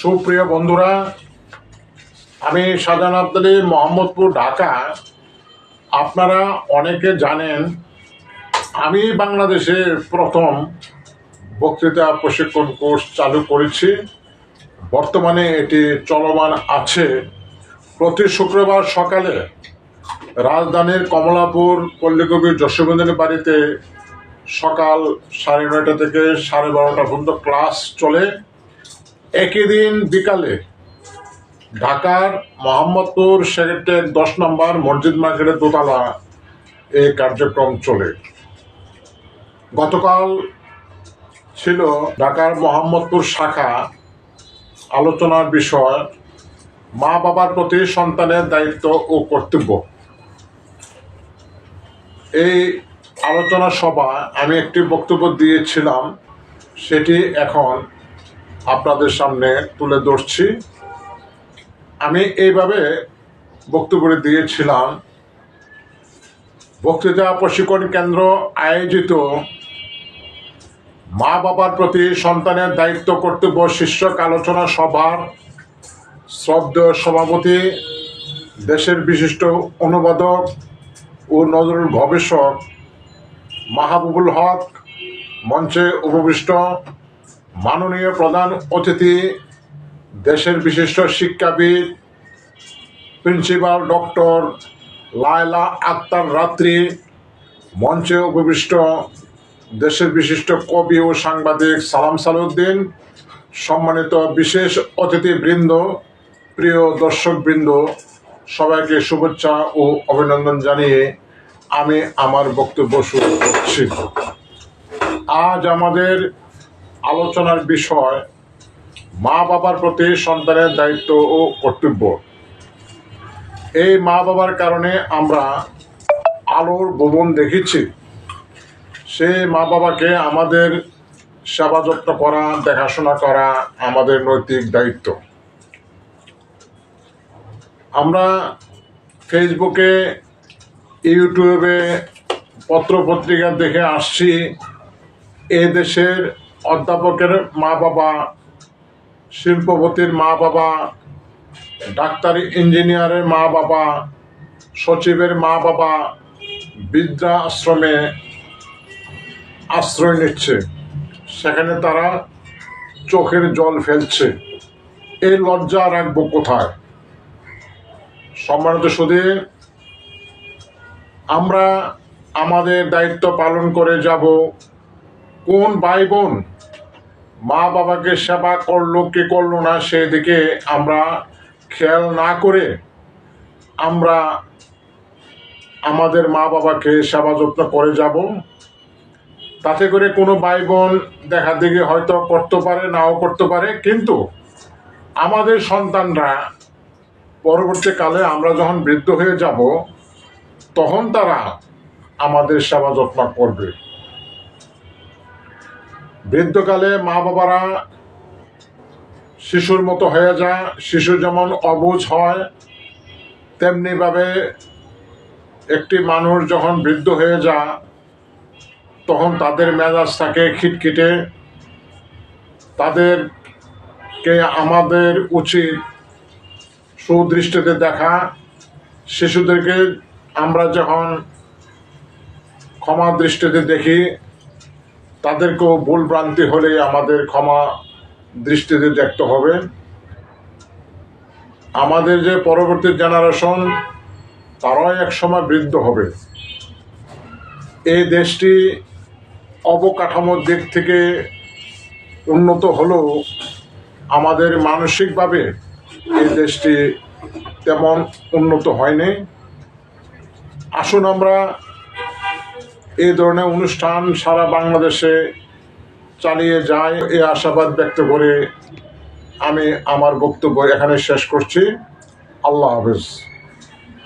সুপ্রিয় বন্ধুরা, আমি শাহজাহান আব্দালি মোহাম্মদপুর, ঢাকা। আপনারা অনেকে জানেন, আমি বাংলাদেশের প্রথম বক্তৃতা প্রশিক্ষণ কোর্স চালু করেছি। বর্তমানে এটি চলমান আছে। প্রতি শুক্রবার সকালে রাজধানীর কমলাপুর পল্লীকবির যশোবন্দিনী বাড়িতে সকাল সাড়ে নয়টা থেকে সাড়ে বারোটা পর্যন্ত ক্লাস চলে। একই দিন বিকালে ঢাকার মোহাম্মদপুর সেক্রেটারি দশ নম্বর মসজিদ মার্কেটের দোতলা এই কার্যক্রম চলে। গতকাল ছিল ঢাকার মোহাম্মদপুর শাখা আলোচনার বিষয়, মা বাবার প্রতি সন্তানের দায়িত্ব ও কর্তব্য। এই আলোচনা সভা আমি একটি বক্তব্য দিয়েছিলাম, সেটি এখন আপনাদের সামনে তুলে ধরছি। আমি এইভাবে বক্তব্য দিয়েছিলাম। বক্তৃতা প্রশিক্ষণ কেন্দ্র আয়োজিত মা বাবার প্রতি সন্তানের দায়িত্ব কর্তব্য শীর্ষক আলোচনা সভার শ্রদ্ধেয় সভাপতি, দেশের বিশিষ্ট অনুবাদক ও নজরুল গবেষক মাহবুবুল হক মঞ্চে উপবিষ্ট মাননীয় প্রধান অতিথি, দেশের বিশিষ্ট শিক্ষাবিদ, প্রিন্সিপাল ডক্টর লায়লা আক্তার রাত্রি, মঞ্চে উপবিষ্ট দেশের বিশিষ্ট কবি ও সাংবাদিক সালাম সালউদ্দিন সম্মানিত বিশেষ অতিথিবৃন্দ, প্রিয় দর্শকবৃন্দ, সবাইকে শুভেচ্ছা ও অভিনন্দন জানিয়ে আমি আমার বক্তব্য শুরু করছি। আজ আমাদের আলোচনার বিষয় মা বাবার প্রতি সন্তানের দায়িত্ব ও কর্তব্য। এই মা বাবার কারণে আমরা আলোর ভুবন দেখেছি। সেই মা বাবাকে আমাদের সেবা যত্ন করা, দেখাশোনা করা আমাদের নৈতিক দায়িত্ব। আমরা ফেসবুকে, ইউটিউবে পত্র পত্রিকা দেখে আসছি, এ দেশের অধ্যাপকের মা বাবা শিল্পপতির মা বাবা ডাক্তারি ইঞ্জিনিয়ারের মা বাবা সচিবের মা বাবা বৃদ্ধা আশ্রমে আশ্রয় নিচ্ছে। সেখানে তারা চোখের জল ফেলছে। এই লজ্জা রাখব কোথায়? সম্মানিত সুদী, আমরা আমাদের দায়িত্ব পালন করে যাব কোন ভাই বোন মা বাবাকে সেবা করল, কে করল না, সেদিকে আমরা খেয়াল না করে আমরা আমাদের মা বাবাকে সেবা যত্ন করে যাব। তাতে করে কোনো ভাই বোন দেখা দেখি হয়তো করতে পারে, নাও করতে পারে, কিন্তু আমাদের সন্তানরা পরবর্তীকালে আমরা যখন বৃদ্ধ হয়ে যাব, তখন তারা আমাদের সেবা যত্ন করবে। বৃদ্ধকালে মা বাবারা শিশুর মতো হয়ে যায় শিশু যেমন অবুঝ হয়, তেমনিভাবে একটি মানুষ যখন বৃদ্ধ হয়ে যায় তখন তাদের মেজাজ থাকে খিটখিটে। তাদেরকে আমাদের উচিত সুদৃষ্টিতে দেখা। শিশুদেরকে আমরা যখন ক্ষমা দৃষ্টিতে দেখি তাদেরকেও ভুল ভ্রান্তি হলে আমাদের ক্ষমা দৃষ্টিতে দেখতে হবে। আমাদের যে পরবর্তী জেনারেশন তারাও এক সময় বৃদ্ধ হবে। এই দেশটি অবকাঠামোর দিক থেকে উন্নত হলেও আমাদের মানসিকভাবে এই দেশটি তেমন উন্নত হয়নি। আসুন আমরা এই ধরনের অনুষ্ঠান সারা বাংলাদেশে চালিয়ে যায় এই আশাবাদ ব্যক্ত করে আমি আমার বক্তব্য এখানে শেষ করছি। আল্লাহ হাফেজ।